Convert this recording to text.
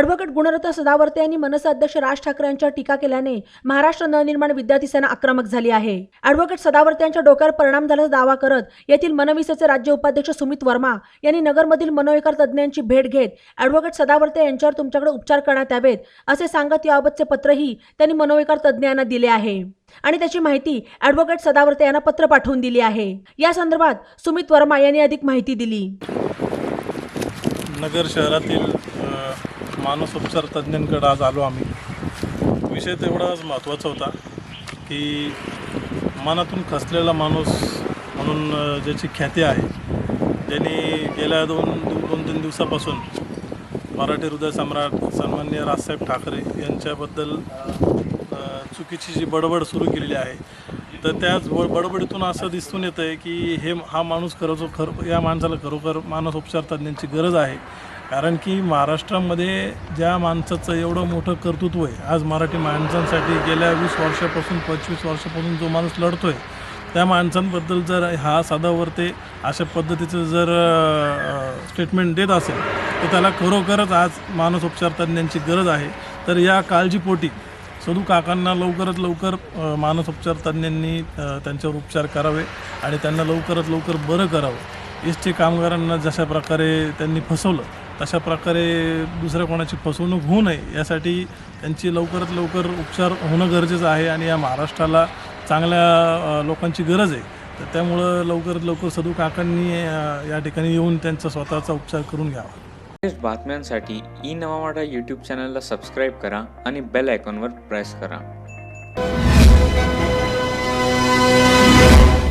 Advocate Gunratna Sadavarte यांनी मनसे अध्यक्ष राज ठाकरे यांच्यावर टीका केल्याने महाराष्ट्र नवनिर्माण विद्यार्थी सेना आक्रमक झाली आहे. ॲडव्होकेट सदावर्ते यांच्या डोक्यावर परिणाम झाल्याचा दावा करत येथील मनविसेचे राज्य उपाध्यक्ष सुमित वर्मा यांनी नगरमधील मनोविकार तज्ज्ञांची भेट घेत ॲडव्होकेट सदावर्ते यांच्यावर तुमच्याकडे उपचार करण्यात यावेत असे सांगत याबाबतचे पत्रही त्यांनी मनोविकार तज्ज्ञांना दिले आहे. आणि त्याची माहिती ॲडव्होकेट सदावर्ते यांना पत्र पाठवून दिली आहे. या संदर्भात सुमित वर्मा यांनी अधिक माहिती दिली. नगर शहरातील मानसोपचार तज्ज्ञांकडे आज आलो आम्ही. विषय तेवढाच महत्त्वाचा होता की मनातून खसलेला माणूस म्हणून ज्याची ख्याती आहे ज्यांनी गेल्या दोन दोन तीन दिवसापासून मराठी हृदय सम्राट सन्मान्य राजसाहेब ठाकरे यांच्याबद्दल चुकीची जी बडबड सुरू केलेली आहे तर त्याच ब बडबडीतून असं दिसून येतं आहे की हे हा माणूस खरंच खर या माणसाला खरोखर मानसोपचार तज्ज्ञांची गरज आहे. कारण की महाराष्ट्रामध्ये ज्या माणसाचं एवढं मोठं कर्तृत्व आहे आज मराठी माणसांसाठी गेल्या वीस वर्षापासून पंचवीस वर्षापासून जो माणूस लढतो आहे त्या माणसांबद्दल जर हा साधावरते अशा पद्धतीचं जर स्टेटमेंट देत असेल तर त्याला खरोखरच आज मानसोपचार तज्ज्ञांची गरज आहे. तर या काळजीपोटी सदू काकांना लवकरात लवकर मानस मानसोपचार तज्ज्ञांनी त्यांच्यावर उपचार करावे आणि त्यांना लवकरात लवकर बरं करावं. एस टी कामगारांना जशा प्रकारे त्यांनी फसवलं तशा प्रकारे दुसऱ्या कोणाची फसवणूक होऊ नये यासाठी त्यांची लवकरात लवकर उपचार होणं गरजेचं आहे आणि या महाराष्ट्राला चांगल्या लोकांची गरज आहे. तर त्यामुळं लवकरात लवकर सदू काकांनी या ठिकाणी येऊन त्यांचा स्वतःचा उपचार करून घ्यावा. बातम्यांसाठी ई नवावाडा यूट्यूब चॅनलला सबस्क्राईब करा आणि बेल आयकॉनवर प्रेस करा.